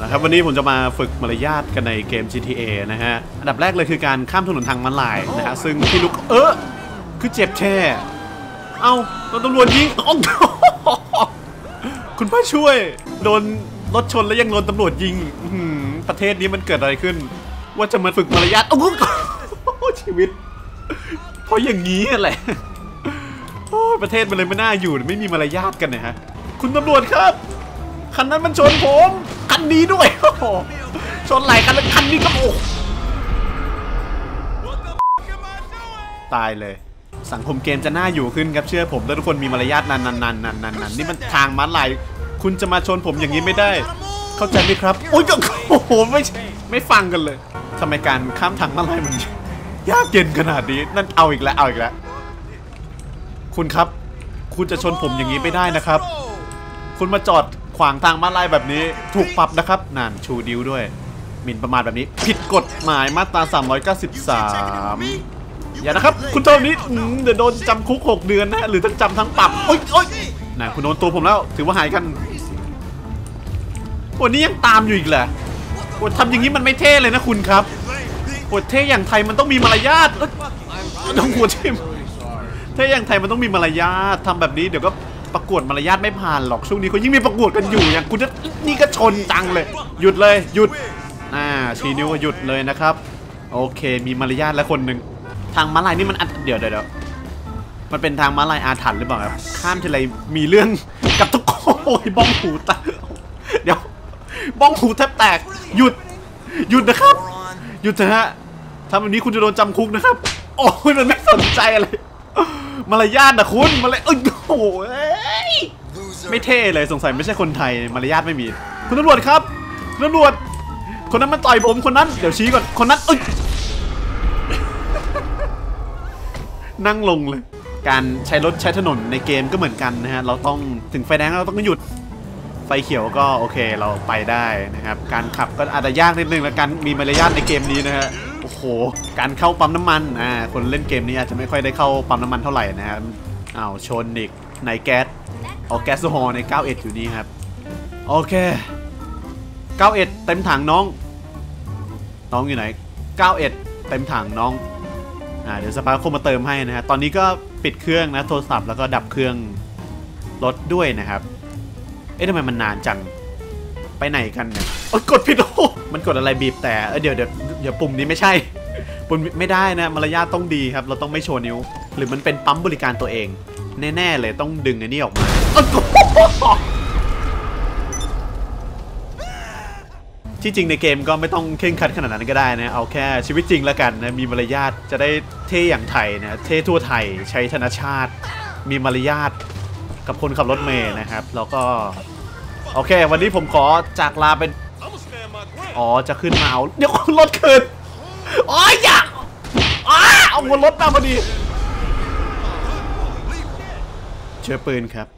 นะครับวันนี้ผมจะมาฝึกมารยาทกันในเกม GTA นะฮะ อันดับแรกเลยคือการข้ามถนนทางม้าลายนะฮะ ซึ่งพี่ลุกเออคือเจ็บแช่ เอ้าโดนตำรวจยิงอ้าวคุณพ่อช่วย โดนรถชนแล้วยังโดนตำรวจยิงอื้อหือประเทศนี้มันเกิดอะไรขึ้น ว่าจะมาฝึกมารยาทโอ้โหชีวิต เพราะอย่างนี้แหละโอ้ยประเทศมันเลยไม่น่าอยู่ไม่มีมารยาทกันนะฮะ คุณตำรวจครับ คันนั้นมันชนผมคันนี้ด้วยโอ้โหชนไหลคันแล้วคันนี้ก็โอ้ตายเลย สังคมเกมจะน่าอยู่ขึ้นครับเชื่อผมถ้าทุกคนมีมารยาทนันนันนันนันนันนันนี่มันทางม้าลายคุณจะมาชนผมอย่างนี้ไม่ได้ เข้าใจไหมครับโอ้ยโอ้โหไม่ไม่ฟังกันเลยทำไมการข้ามทางม้าลายมันยากเย็นขนาดนี้นั่นเอาอีกแล้วเอาอีกแล้วคุณครับ คุณจะชนผมอย่างนี้ไม่ได้นะครับ คุณมาจอด ขวางทางมาลายแบบนี้ ถูกปรับนะครับนั่นชูดิวด้วยหมิ่นประมาทแบบนี้ ผิดกฎหมายมาตรา 393 อย่านะครับ คุณโทนี้เดี๋ยวโดนจำคุก 6 เดือนนะ หรือทั้งจำทั้งปรับ โอ๊ยโอ๊ยน่ะคุณโดนตัวผมแล้ว ถือว่าหายกันวันนี้ยังตามอยู่อีกแหละโอ้ทำอย่างนี้มันไม่เท่เลยนะคุณครับโอ้เท่อย่างไทยมันต้องมีมารยาทต้องหัวทิมถ้าอย่างไทยมันต้องมีมารยาททำแบบนี้เดี๋ยวก็ ประกวดมารยาทไม่ผ่านหรอกช่วงนี้เขายิ่งมีประกวดกันอยู่อย่างคุณจะนี่ก็ชนจังเลย หยุดเลยหยุดอ่าชี้นิ้วว่าหยุดเลยนะครับ โอเค มีมารยาทแล้วคนหนึ่งทางม้าลายนี่มันอัดเดี๋ยวเดี๋ยวเดี๋ยวมันเป็นทางม้าลายอาถรรพ์หรือเปล่าครับข้ามทีไรมีเรื่องกับทุกคนโอ้ยบ้องหูแตกเดี๋ยวบ้องหูแทบแตก หยุดหยุดนะครับ หยุดเถอะฮะทำแบบนี้คุณจะโดนจำคุกนะครับ โอ้ยมันไม่สนใจอะไรมารยาทนะคุณมาเลยเอ้ยโอ้ย ไม่เท่เลยสงสัยไม่ใช่คนไทยมารยาทไม่มี คุณตำรวจครับคุณตำรวจ คนนั้นมันต่อยผมคนนั้น เดี๋ยวชี้ก่อนคนนั้นอ้ยนั่งลงเลย การใช้รถใช้ถนนในเกมก็เหมือนกันนะฮะ เราต้องถึงไฟแดงเราต้องหยุด ไฟเขียวก็โอเคเราไปได้นะครับ การขับก็อาจจะยากนิดนึงและการมีมารยาทในเกมนี้นะฮะ โอ้โห การเข้าปั๊มน้ำมัน อ่า คนเล่นเกมนี้อาจจะไม่ค่อยได้เข้าปั๊มน้ำมันเท่าไหร่นะครับอ้าวชนอีกในแก๊ส เอาแก๊สโซฮอล์ใน 91 อยู่นี่ครับ โอเค 91 เต็มถังน้อง น้องอยู่ไหน 91 เต็มถังน้องอ่าเดี๋ยวสปาร์คมาเติมให้นะฮะตอนนี้ก็ปิดเครื่องนะโทรศัพท์แล้วก็ดับเครื่องรถด้วยนะครับ เอ๊ะทำไมมันนานจังไปไหนกันเนี่ยโอ๊ยกดผิดโอ้มันกดอะไรบีบแต่เออเดี๋ยวเดี๋ยวเดี๋ยวปุ่มนี้ไม่ใช่ปุ่มไม่ได้นะมารยาทต้องดีครับ เราต้องไม่โชว์นิ้ว หรือมันเป็นปั๊มบริการตัวเอง แน่ๆเลยต้องดึงไอ้นี่ออกมาที่จริงในเกมก็ไม่ต้องเคร่งครัดขนาดนั้นก็ได้นะ เอาแค่ชีวิตจริงแล้วกันนะ มีมารยาทจะได้เท่อย่างไทยนะ เท่ทั่วไทยใช้ธนชาติ มีมารยาทกับคนขับรถเมย์นะครับ แล้วก็ โอเค วันนี้ผมขอจากลาเป็น อ๋อ จะขึ้นมาเอา เดี๋ยวรถคืนอ๋ออยากอ้าเอาวนรถมาพอดี เชื้อปืนครับ